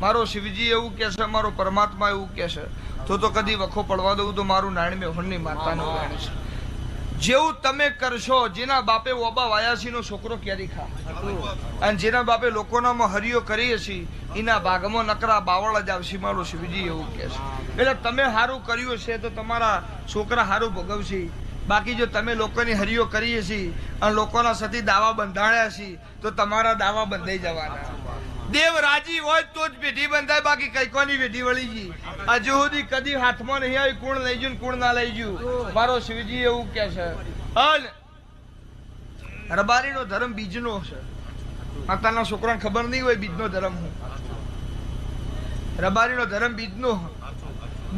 મારો શિવજી એવું કે છે, મારો પરમાત્મા એવું કે છે. તો તો કદી વખો પડવા દઉં તો મારું નાણી મેં હોનની માતાનું ગાણ છે. જેવું તમે કરશો, જેના બાપે ઓબા વાયાસીનો છોકરો ક્યારે ખા. અને જેના બાપે લોકોનામાં હરિયો કરીએ છીએ એના ભાગમાં નકરા બાવળ જ આવશે, મારો શિવજી એવું કે છે. એટલે તમે સારું કર્યું છે તો તમારા છોકરા સારું ભોગવશે. બાકી જો તમે લોકોની હરિયો કરીએ છીએ અને લોકોના સતી દાવા બંધાણ્યા છે તો તમારા દાવા બંધાઈ જવાના. દેવ રાજી હોય તો જ પેઢી બંધાય, બાકી કઈ કોની પેઢી વળી ગઈ. હજુ સુધી કદી હાથમાં નહીં આવી, કોણ લઈ ગયું કોણ ના લઈ ગયું? મારો શિવજી એવું કે છે અને રબારીનો ધર્મ બીજનો છે. માતાના છોકરાને ખબર નહીં હોય બીજનો ધર્મ હું રબારીનો ધર્મ બીજનો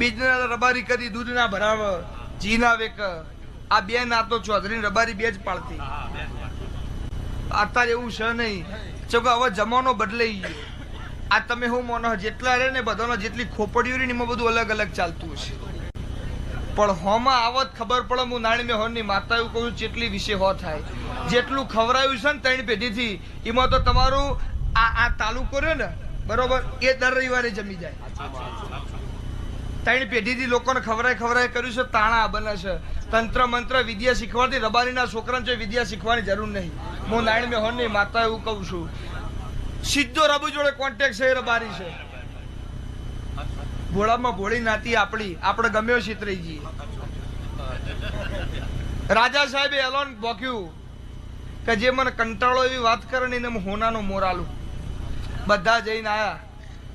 બીજના રબારી કદી દૂધ ના ભરાવ, જી ના વેક. આ બે નાતો ચૌધરી રબારી બે જ પાડતી. અત્યારે એવું છે નહીં. જો કે હવે જમાનો બદલાઈ ગયો. આ તમે હું મોનો, જેટલા રે ને બધાનો, જેટલી ખોપડીઓ રહી ને એમાં બધું અલગ અલગ ચાલતું હશે. પણ હોમાં આવત ખબર પડે, હું નાણી મેં હોની માતા એવું કહું જેટલી વિશે હો થાય. જેટલું ખવરાયું છે ને ત્રણ પેઢીથી, એમાં તો તમારું આ આ તાલુકો રહ્યો ને, બરોબર, એ દર રવિવારે જમી જાય. ત્રણ પેઢીથી લોકોને ખવરાય ખવરાય કર્યું છે, તાણા બને છે. તંત્ર, મંત્ર, વિદ્યા શીખવાડતી રબારીના છોકરાને જો વિદ્યા શીખવાની જરૂર નહીં. હું નાયણ મેં હોની માતા એવું કહું છું. સીધો રબુ જોડે કોન્ટેક્ટ છે રબારી છે. ભોળામાં ભોળી નાતી આપણી. આપણે ગમ્યો છીતરીજી રાજા સાહેબે એલોન બોક્યું કે જે મને કંટાળો એવી વાત કરે ને હું હોનાનો મોર આલું. બધા જઈને આયા.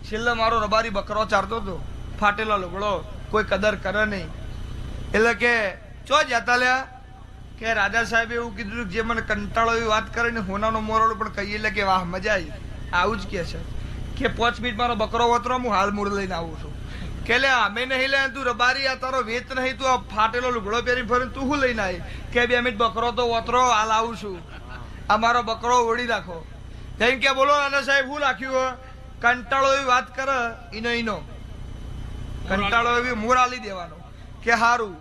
છેલ્લે મારો રબારી બકરો ચારતો હતો. ફાટેલો લુગડો કોઈ કદર કરે નહીં. એટલે કે, ચો જતા લ્યા? કે રાજા સાહેબે એવું કીધું કે જે મને કંટાળો એવી વાત કરે ને, હોનાનો મોરડો પણ કહીએ એટલે કે વાહ, મજા આવી. આવું જ કે છે. કે પાંચ મિનિટ મારો બકરો વતરો, હું હાલ મૂળ લઈને આવું છું. કે લે, અમે નહીં લે, તું રબારી, આ તારો વેત નહીં, તું આ ફાટેલો લુગડો પહેરી ફરી તું શું લઈને આવી? કે બે મિનિટ બકરો તો વતરો, હાલ આવું છું. આ મારો બકરો ઓળી રાખો કેમ કે બોલો, રાજા સાહેબ શું રાખ્યું? કંટાળો એવી વાત કરે ઇનો ઈનો. કંટાળો એવી મોરાલી દેવાનો કે હારું,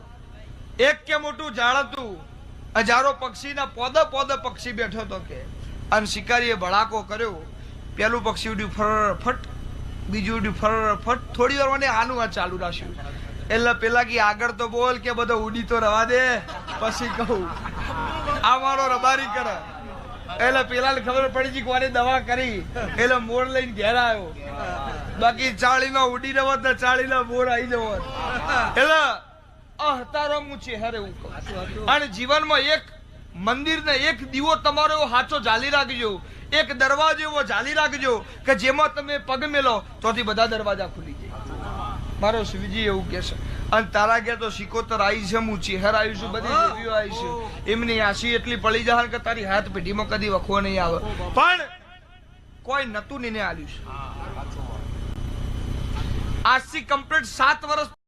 એક કે મોટું ઝાડ હતું હજારો પક્ષીના પોદે પોદે પક્ષી બેઠો તો કે. અને શિકારીએ ભડાકો કર્યો, પેલું પક્ષી ઉડ્યું ફર ફટ, બીજું ઉડ્યું ફર ફટ, થોડી વાર મને આનું આ ચાલુ રાખ્યું. એટલે પેલા કે આગળ તો બોલ કે બધો ઉડી તો રવા દે, પછી કહું. આ મારો રબારી કરે. એટલે પેલા ખબર પડી ગઈ કોને દવા કરી. એટલે મોર લઈને ઘેર આવ્યો. બાકી ચાળીનો ઉડી રહ્યો તો ચાળીના બોર આવી જવો એટલે અહતારો હું ચહેરે અને જીવનમાં એક મંદિર ને એક દીવો તમારો એવો હાચો જાલી રાખજો. એક દરવાજો એવો જાલી રાખજો કે જેમાં તમે પગ મેલો તોથી બધા દરવાજા ખુલી જાય. મારો શિવજી એવું કે છે. અને તારા ઘેર તો સિકોતર આવી છે, હું ચહેર આવી છું, બધી દેવીઓ આવી છે. એમની આશી એટલી પડી જાય કે તારી હાથ પેઢીમાં કદી વખો નહીં આવે. પણ કોઈ નતું ને આવ્યું છે. આજથી કમ્પ્લીટ સાત વર્ષ